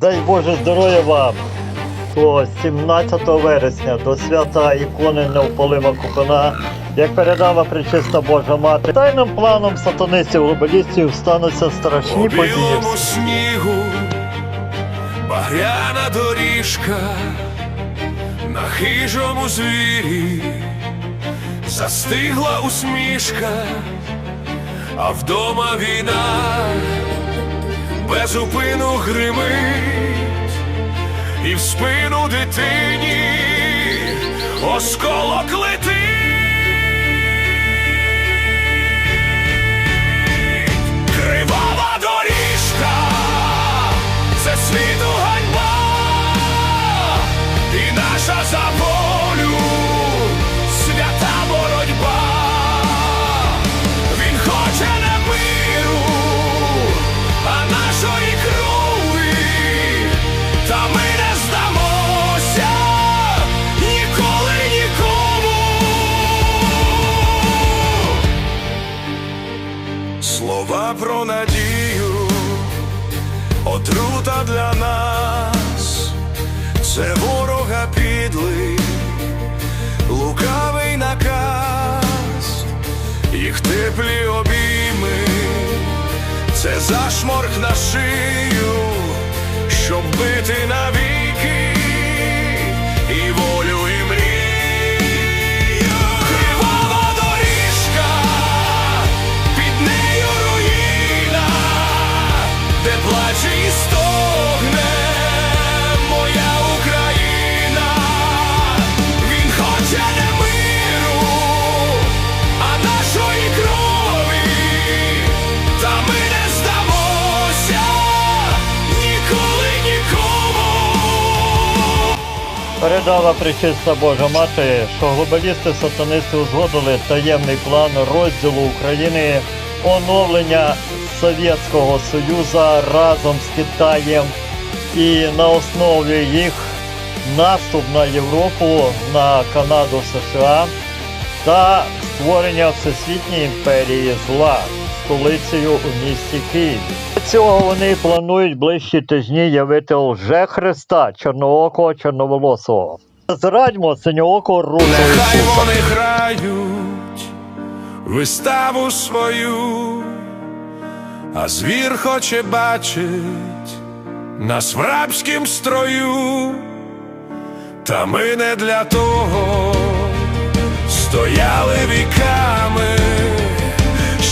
Дай Боже здоров'я вам! О, 17 вересня до свята ікони Неопалима Купина, як передала причиста Божа Мати, тайним планом сатанистів глобалістів стануться страшні По події. білому снігу, багряна доріжка, на хижому звірі застигла усмішка, а вдома війна безупину гримить, і в спину дитині осколок летить. Лукавий наказ, їх теплі обійми, це зашморг на шию, щоб бити навіки Передала причиста Божа Мати, що глобалісти сатанисти узгодили таємний план розділу України, оновлення Совєтського Союзу разом з Китаєм. І на основі їх наступ на Європу, на Канаду, США та створення Всесвітньої імперії зла столицею у місті Києві. Для цього вони планують ближчі тижні явити лже Христа чорноокого чорноволосого. Зрадьмо синьоокого русого Нехай вони грають виставу свою, а звір хоче бачить нас в рабськім строю, та ми не для того стояли віками,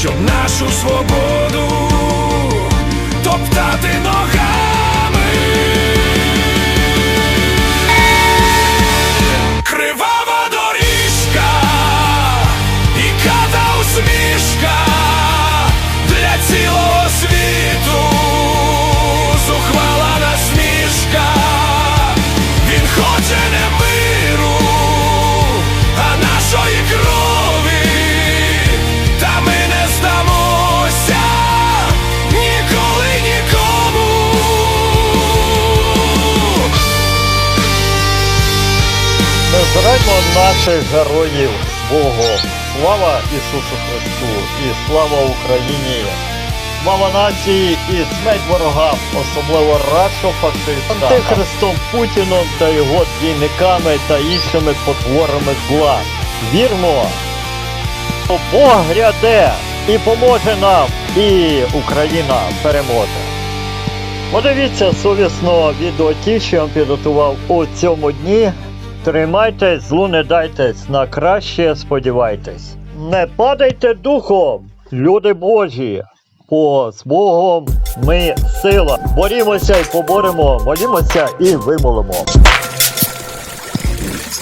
щоб нашу свободу топтати ногами. Наших героїв Богу. Слава Ісусу Христу і слава Україні! Слава нації і смерть ворогам, особливо радшо фашистам, антихристом Путіном та його двійниками та іншими потворами зла. Вірмо, що Бог гряде і поможе нам, і Україна переможе. Подивіться совісно відео ті, що я вам підготував у цьому дні. Тримайтесь, злу не дайтесь, на краще сподівайтесь. Не падайте духом, люди Божі, бо з Богом ми сила. Борімося і поборемо, молімося і вимолимо.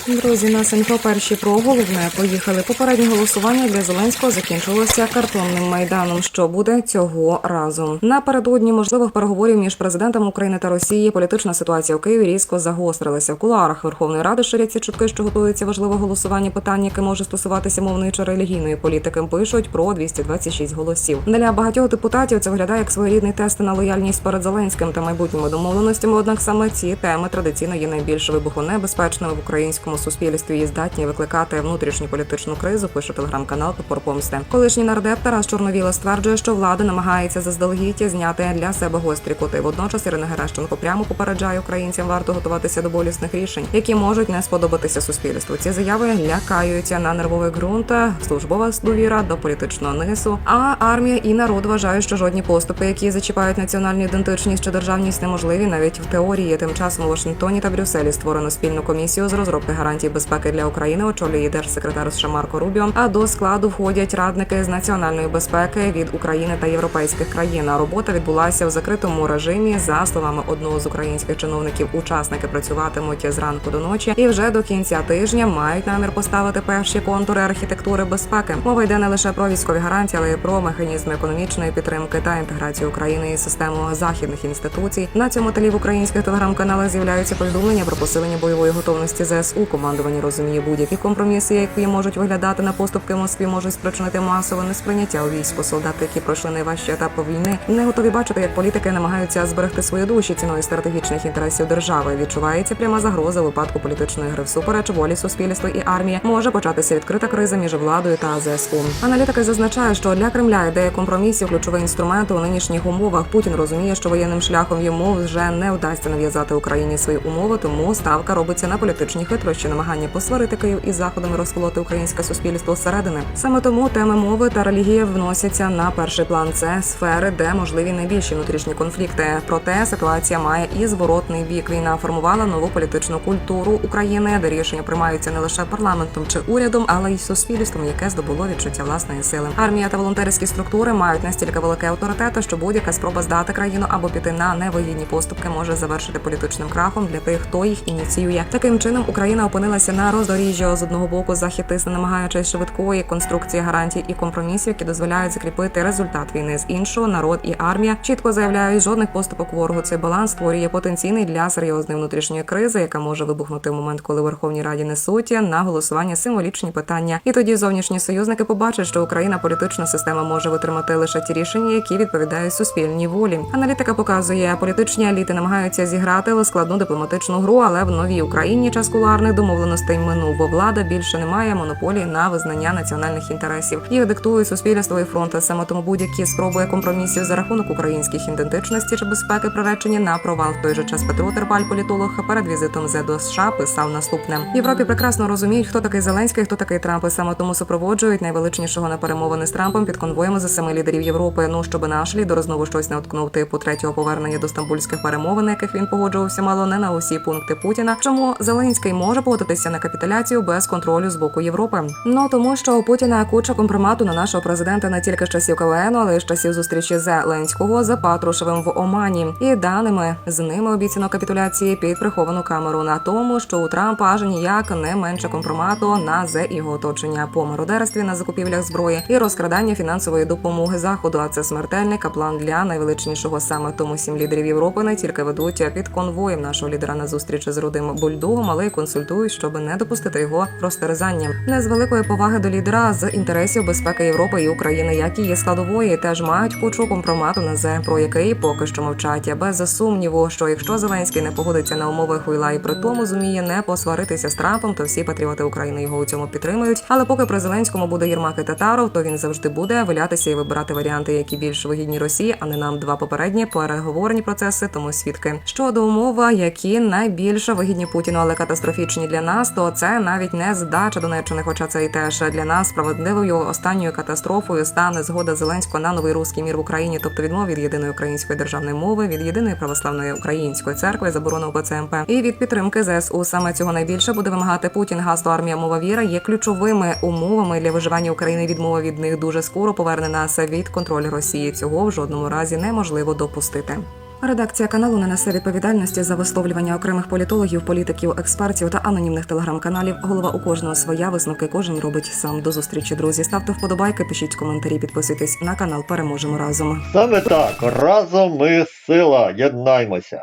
Друзі, на інфо перші про головне поїхали. Попереднє голосування для Зеленського закінчилося картонним майданом. Що буде цього разу? Напередодні можливих переговорів між президентом України та Росії політична ситуація в Києві різко загострилася. В кулуарах Верховної Ради ширяться чутки, що готується важливе голосування питання, яке може стосуватися мовної чи релігійної політики. Пишуть про 226 голосів. Для багатьох депутатів це виглядає як своєрідний тест на лояльність перед Зеленським та майбутніми домовленостями. Однак саме ці теми традиційно є найбільш вибухонебезпечними в українській українському суспільстві і здатні викликати внутрішню політичну кризу. Пише телеграм-канал Топор Помсти. Колишній нардеп Тарас Чорновіла стверджує, що влада намагається заздалегідь зняти для себе гострі кути. Водночас Ірина Геращенко прямо попереджає українцям, варто готуватися до болісних рішень, які можуть не сподобатися суспільству. Ці заяви лякаються на нервовий ґрунт, службова довіра до політичного низу. А армія і народ вважають, що жодні поступи, які зачіпають національну ідентичність чи державність, неможливі навіть в теорії. Тим часом у Вашингтоні та Брюсселі створено спільну комісію з розробки гарантій безпеки для України. Очолює держсекретар США Марко Рубіо. А до складу входять радники з національної безпеки від України та європейських країн. Робота відбулася в закритому режимі. За словами одного з українських чиновників, учасники працюватимуть зранку до ночі і вже до кінця тижня мають намір поставити перші контури архітектури безпеки. Мова йде не лише про військові гарантії, але й про механізми економічної підтримки та інтеграцію України і систему західних інституцій. На цьому тлі в українських телеграм-каналах з'являються повідомлення про посилення бойової готовності ЗСУ. Командування розуміє будь-які компроміси, які можуть виглядати на поступки Москві, можуть спричинити масове несприйняття у війську. Солдати, які пройшли найважчі етапи війни, не готові бачити, як політики намагаються зберегти свої душі ціною стратегічних інтересів держави. Відчувається пряма загроза випадку політичної гри всупереч волі суспільства і армії. Може початися відкрита криза між владою та ЗСУ. Аналітики зазначають, що для Кремля ідея компромісів ключовий інструмент у нинішніх умовах. Путін розуміє, що воєнним шляхом йому вже не вдасться нав'язати Україні свої умови, тому ставка робиться на політичні хитрощі, намагання посварити Київ із заходом і розколоти українське суспільство зсередини. Саме тому теми мови та релігії вносяться на перший план. Це сфери, де можливі найбільші внутрішні конфлікти. Проте ситуація має і зворотний бік. Війна формувала нову політичну культуру України, де рішення приймаються не лише парламентом чи урядом, але й суспільством, яке здобуло відчуття власної сили. Армія та волонтерські структури мають настільки великий авторитет, що будь-яка спроба здати країну або піти на невигідні поступки може завершити політичним крахом для тих, хто їх ініціює. Таким чином Україна опинилася на роздоріжжі з одного боку захід намагаючись швидкої конструкції гарантій і компромісів, які дозволяють закріпити результат війни з іншого. Народ і армія чітко заявляють, жодних поступок ворогу. Цей баланс створює потенційний для серйозної внутрішньої кризи, яка може вибухнути в момент, коли Верховній Раді несуть на голосування символічні питання. І тоді зовнішні союзники побачать, що Україна політична система може витримати лише ті рішення, які відповідають суспільній волі. Аналітика показує, політичні еліти намагаються зіграти складну дипломатичну гру, але в новій Україні час кулуарних домовленостей минув, бо влада більше не має монополії на визнання національних інтересів. Їх диктують суспільство і фронт. Саме тому будь-які спроби компромісів за рахунок українських ідентичності чи безпеки приречені на провал. В той же час Петро Терпаль, політолог, перед візитом ЗЕ до США писав наступне: Європі прекрасно розуміють, хто такий Зеленський, хто такий Трамп. І саме тому супроводжують найвеличнішого на перемовини з Трампом під конвоєм за семи лідерів Європи. Ну щоб наш лідер знову щось не откнув типу третього повернення до стамбульських перемовин, на яких він погоджувався мало не на усі пункти Путіна. Чому Зеленський може погодитися на капітуляцію без контролю з боку Європи? Ну тому, що у Путіна куча компромату на нашого президента не тільки з часів КВН, але й з часів зустрічі Зеленського за Патрушевим в Омані. І даними з ними обіцяно капітуляції під приховану камеру на тому, що у Трампа аж ніяк не менше компромату на зе його оточення по мародерстві на закупівлях зброї і розкрадання фінансової допомоги заходу. А це смертельний каплан для найвеличнішого саме тому сім лідерів Європи не тільки ведуть під конвоєм нашого лідера на зустріч з рудим бульдогом, але й консультують, щоб не допустити його розтерезанням. Не з великої поваги до лідера з інтересів безпеки Європи і України, як і є складової, теж мають кучу компромату на зе, про який поки що мовчать. Без сумніву, що якщо Зеленський не погодиться на умови хуйла і при тому зуміє не посваритися з Трампом, то всі патріоти України його у цьому підтримують. Але поки при Зеленському буде Єрмак і Татаров, то він завжди буде вилятися і вибирати варіанти, які більш вигідні Росії, а не нам два попередні переговорні процеси, тому свідки. Щодо умов, які найбільш вигідні Путіну, але катастрофічні для нас, то це навіть не здача Донеччини, хоча це і теж для нас справедливою останньою катастрофою стане згода Зеленського на новий руський мір в Україні, тобто відмова від єдиної української державної мови, від єдиної православної української церкви, заборону ОПЦМП і від підтримки ЗСУ. Саме цього найбільше буде вимагати Путін. Гасло армія мова віра є ключовими умовами для виживання України. Відмова від них дуже скоро поверне нас від контролю Росії. Цього в жодному разі неможливо допустити. Редакція каналу не несе відповідальності за висловлювання окремих політологів, політиків, експертів та анонімних телеграм-каналів. Голова у кожного своя висновки кожен робить сам. До зустрічі, друзі. Ставте вподобайки, пишіть коментарі, підписуйтесь на канал. Переможемо разом. Саме так, разом ми сила, єднаймося.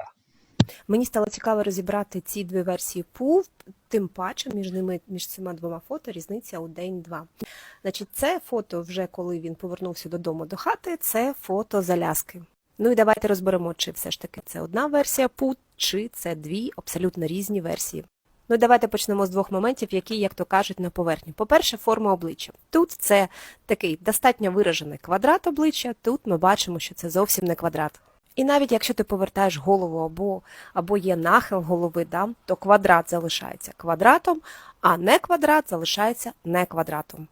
Мені стало цікаво розібрати ці дві версії ПУ, тим паче між ними, між цими двома фото різниця у день-два. Значить, це фото вже коли він повернувся додому до хати, це фото заляски. Ну і давайте розберемо, чи все ж таки це одна версія ПУ, чи це дві абсолютно різні версії. Ну, давайте почнемо з двох моментів, які, як то кажуть, на поверхні. По-перше, форма обличчя. Тут це такий достатньо виражений квадрат обличчя. Тут ми бачимо, що це зовсім не квадрат. І навіть якщо ти повертаєш голову або, або є нахил голови, да, то квадрат залишається квадратом, а не квадрат залишається не квадратом.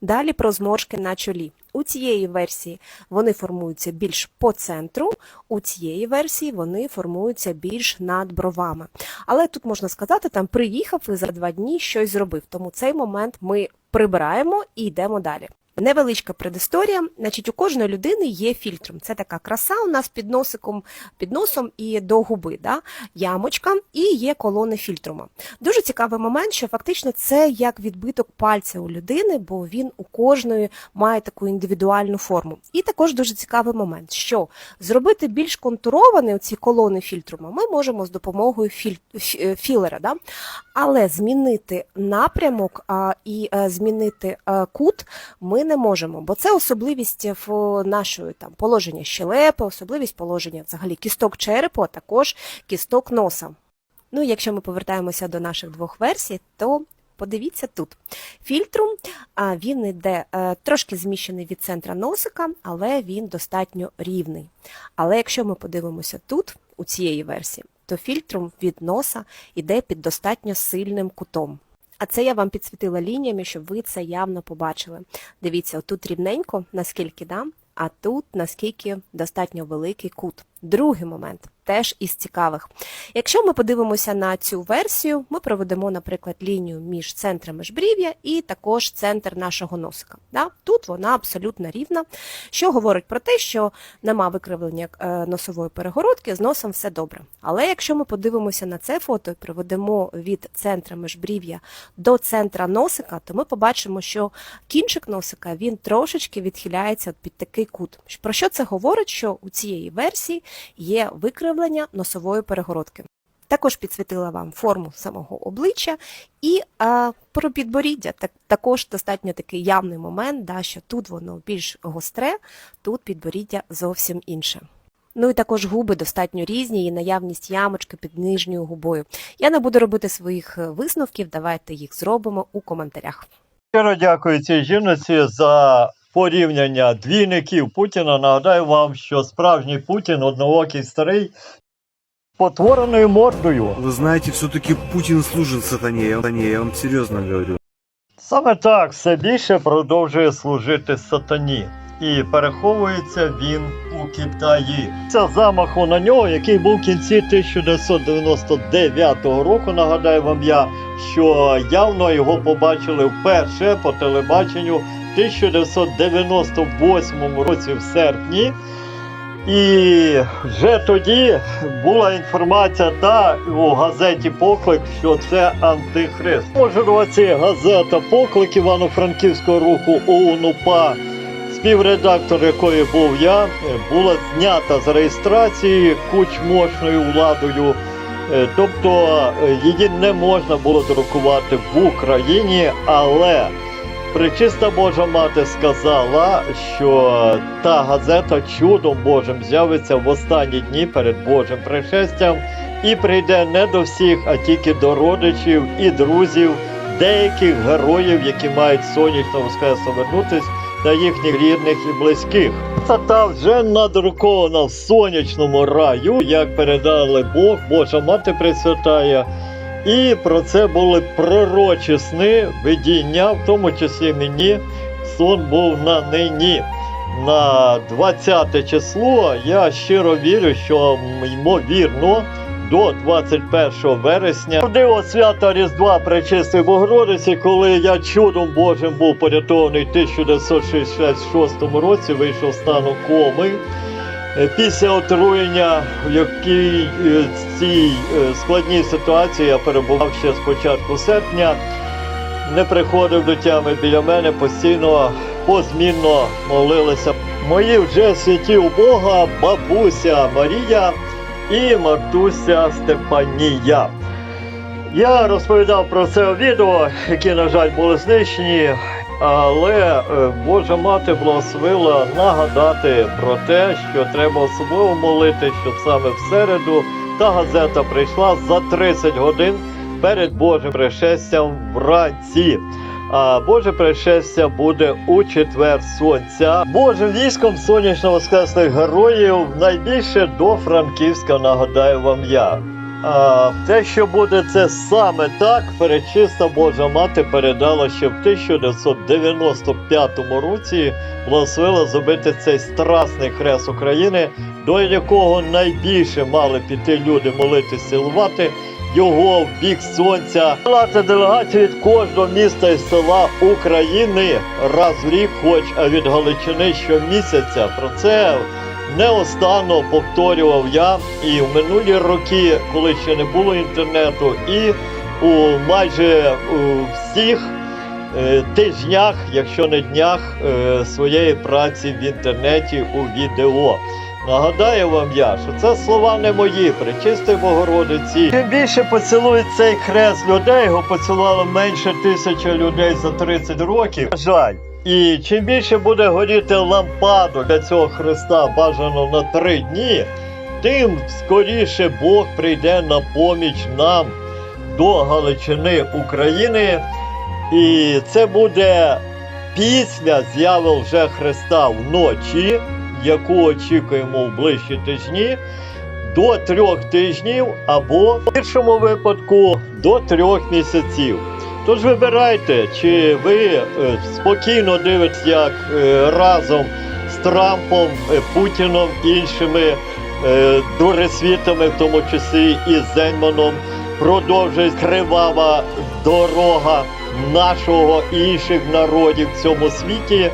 Далі про зморшки на чолі. У цієї версії вони формуються більш по центру, у цієї версії вони формуються більш над бровами. Але тут можна сказати, там приїхав і за два дні щось зробив. Тому цей момент ми прибираємо і йдемо далі. Невеличка предісторія. Значить, у кожної людини є фільтром. Це така краса у нас під носиком, під носом і до губи, да? ямочка, і є колони фільтрума. Дуже цікавий момент, що фактично це як відбиток пальця у людини, бо він у кожної має таку індивідуальну форму. І також дуже цікавий момент, що зробити більш контуровані ці колони фільтрума ми можемо з допомогою філь... е, філера. Да? Але змінити напрямок а, і е, змінити е, кут ми не можемо, бо це особливість в нашої там положення щелепи, особливість положення взагалі кісток черепу, а також кісток носа. Ну, якщо ми повертаємося до наших двох версій, то подивіться тут. Фільтрум він іде е, трошки зміщений від центра носика, але він достатньо рівний. Але якщо ми подивимося тут, у цієї версії, то фільтрум від носа іде під достатньо сильним кутом. А це я вам підсвітила лініями, щоб ви це явно побачили. Дивіться, отут рівненько, наскільки да, а тут наскільки достатньо великий кут. Другий момент теж із цікавих. Якщо ми подивимося на цю версію, ми проведемо, наприклад, лінію між центрами жбрів'я і також центр нашого носика. Да? Тут вона абсолютно рівна, що говорить про те, що нема викривлення е, носової перегородки, з носом все добре. Але якщо ми подивимося на це фото і приведемо від центра межбрів'я до центра носика, то ми побачимо, що кінчик носика він трошечки відхиляється під такий кут. Про що це говорить? Що у цієї версії є викривлення носової перегородки. Також підсвітила вам форму самого обличчя і а, про підборіддя. Так, також достатньо такий явний момент, да, що тут воно більш гостре, тут підборіддя зовсім інше. Ну і також губи достатньо різні і наявність ямочки під нижньою губою. Я не буду робити своїх е, висновків, давайте їх зробимо у коментарях. Щиро дякую цій жіночці за порівняння двійників Путіна. Нагадаю вам, що справжній Путін одноокий старий потвореною мордою. Вы знаете, все-таки Путин служит сатане, я, я вам серьезно говорю. Саме так все більше продовжує служити сатані. І переховується він у Китаї. Це замаху на нього, який був в кінці 1999 року. Нагадаю вам я, що явно його побачили вперше по телебаченню 1998 році в серпні. І вже тоді була інформація та у газеті Поклик, що це антихрист. У році газета Поклик Івано-Франківського руху ОУН-УПА, співредактор якої був я, була знята з реєстрації кучмошною владою. Е, Тобто е, її не можна було друкувати в Україні, але Пречиста Божа мати сказала, що та газета чудом Божим з'явиться в останні дні перед Божим пришестям і прийде не до всіх, а тільки до родичів і друзів деяких героїв, які мають сонячно воскресно вернутись та їхніх рідних і близьких. Та та вже надрукована в сонячному раю, як передали Бог, Божа мати Пресвятая. І про це були пророчі сни, видіння, в тому числі мені. Сон був на нині. На 20 число я щиро вірю, що ймовірно до 21 вересня диво свята Різдва Пречистої Богородиці, коли я чудом Божим був порятований в 1966 році, вийшов з стану коми. Е, Після отруєння, в якій е, цій е, складній ситуації я перебував ще з початку серпня, не приходив до тями біля мене, постійно позмінно молилися. Мої вже святі у Бога, бабуся Марія і матуся Степанія. Я розповідав про це відео, які, на жаль, були знищені, але е, Божа мати благословила нагадати про те, що треба особливо молити, щоб саме в середу та газета прийшла за 30 годин перед Божим пришестям вранці. А Боже пришестя буде у четвер сонця. Божим військом сонячно воскресних героїв найбільше до Франківська нагадаю вам я. А те, що буде це саме так, перечиста Божа мати передала ще в 1995 році, благословила зробити цей страсний хрест України, до якого найбільше мали піти люди молитися, цілувати його в бік сонця. Лати делегації від кожного міста і села України раз в рік, хоч а від Галичини щомісяця. Про це неостанно повторював я і в минулі роки, коли ще не було інтернету, і у майже у всіх е, тижнях, якщо не днях, е, своєї праці в інтернеті у відео. Нагадаю вам я, що це слова не мої, причистої Богородиці. Чим більше поцілують цей хрест людей, його поцілувало менше тисячі людей за 30 років. На Жаль. І чим більше буде горіти лампадок для цього хреста бажано на три дні, тим скоріше Бог прийде на поміч нам до Галичини України. І це буде після з'яви вже Христа вночі, яку очікуємо в ближчі тижні, до трьох тижнів або в іншому випадку до трьох місяців. Тож вибирайте, чи ви е, спокійно дивитесь, як е, разом з Трампом, е, Путіном, іншими дуресвітами, в тому числі і Зенманом, продовжує кривава дорога нашого і інших народів в цьому світі.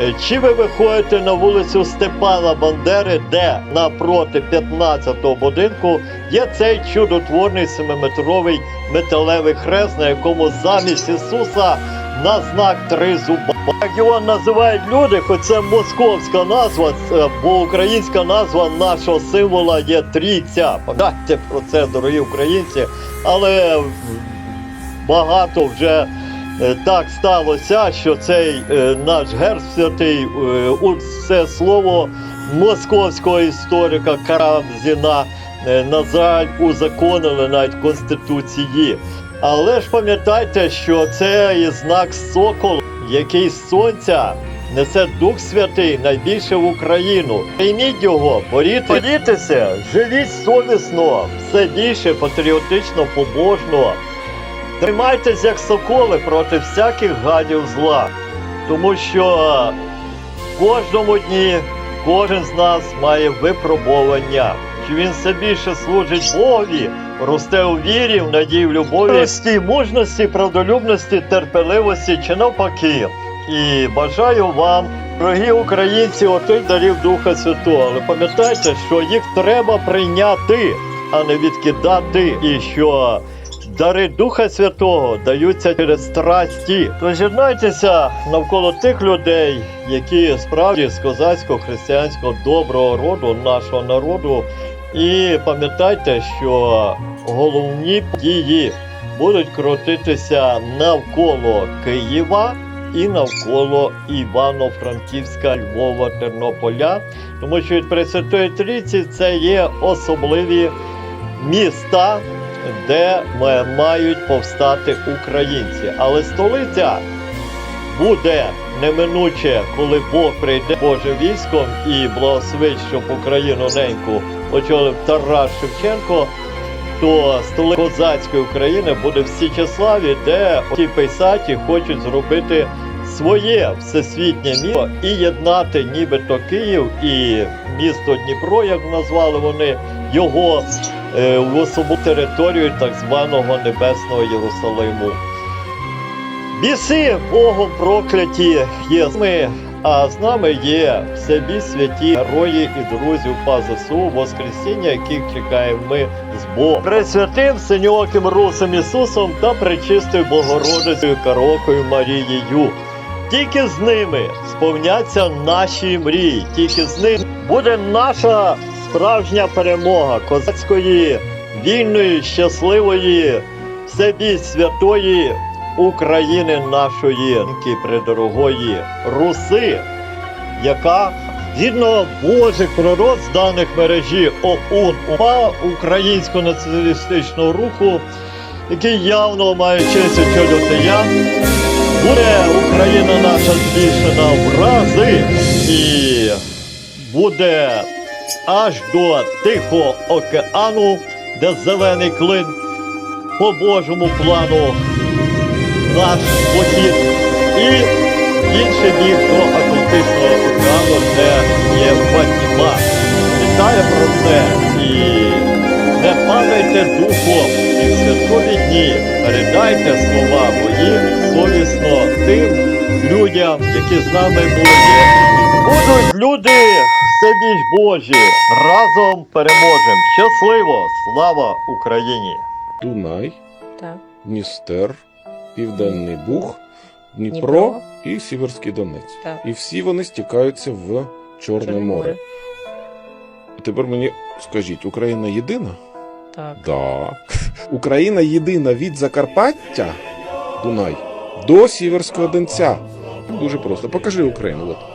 Е, Чи ви виходите на вулицю Степана Бандери, де напроти 15-го будинку є цей чудотворний семиметровий металевий хрест, на якому замість Ісуса на знак три зуба. Як його називають люди, хоч це московська назва, бо українська назва нашого символа є трійця. Пам'ятайте про це, дорогі українці, але багато вже так сталося, що цей е, наш герб святий е, це слово московського історика Карамзіна е, на жаль узаконили навіть Конституції. Але ж пам'ятайте, що це і знак сокол, який з сонця несе Дух Святий найбільше в Україну. Прийміть його, борітеся, живіть совісно, все більше патріотично, побожно. Тримайтесь як соколи проти всяких гадів зла, тому що в кожному дні кожен з нас має випробування. Чи він все більше служить Богові, росте у вірі, в надії, в любові, Рості, мужності, правдолюбності, терпеливості чи навпаки. І бажаю вам, дорогі українці, отих дарів Духа Святого. Але пам'ятайте, що їх треба прийняти, а не відкидати, і що Дари Духа Святого даються через страсті. Поз'єднайтеся навколо тих людей, які справді з козацького християнського доброго роду нашого народу. І пам'ятайте, що головні події будуть крутитися навколо Києва і навколо Івано-Франківська, Львова, Тернополя, тому що від Пресвятої Трійці це є особливі міста, де мають повстати українці. Але столиця буде неминуче, коли Бог прийде Божим військом і благословить, щоб Україну неньку очолив Тарас Шевченко. То столиця козацької України буде в Січеславі, де ті пейсаті хочуть зробити своє всесвітнє місто і єднати нібито Київ і місто Дніпро, як назвали вони його е, в особу територію так званого Небесного Єрусалиму. Біси Богом прокляті є з нами, а з нами є все більш святі герої і друзі УПА Воскресіння, яких чекаємо ми з Богом. Пресвятим синьоким русом Ісусом та пречистою Богородицею Карокою Марією. Тільки з ними сповняться наші мрії, тільки з ними буде наша справжня перемога козацької, вільної, щасливої, все більш святої України нашої придорогої Руси, яка згідно Божих пророцтв даних мережі ОУН УПА Українського націоналістичного руху який явно має честь очолювати буде Україна наша збільшена в рази і буде аж до Тихого океану, де зелений клин по Божому плану наш похід і інший бік до Атлантичного океану, де є Фатіма. Вітаю про це і не падайте духом і в святкові дні передайте слова мої совісно тим людям, які з нами були. Будуть люди все більш Божі. Разом переможемо. Щасливо! Слава Україні! Дунай, Так. Дністер, Південний Буг, Дніпро, Дніпро. і Сіверський Донець. Так. І всі вони стікаються в Чорне, Чорне море. море. Тепер мені скажіть, Україна єдина? Так. Да. Україна єдина від Закарпаття, Дунай, до Сіверського Донця. Дуже просто. Покажи Україну. От.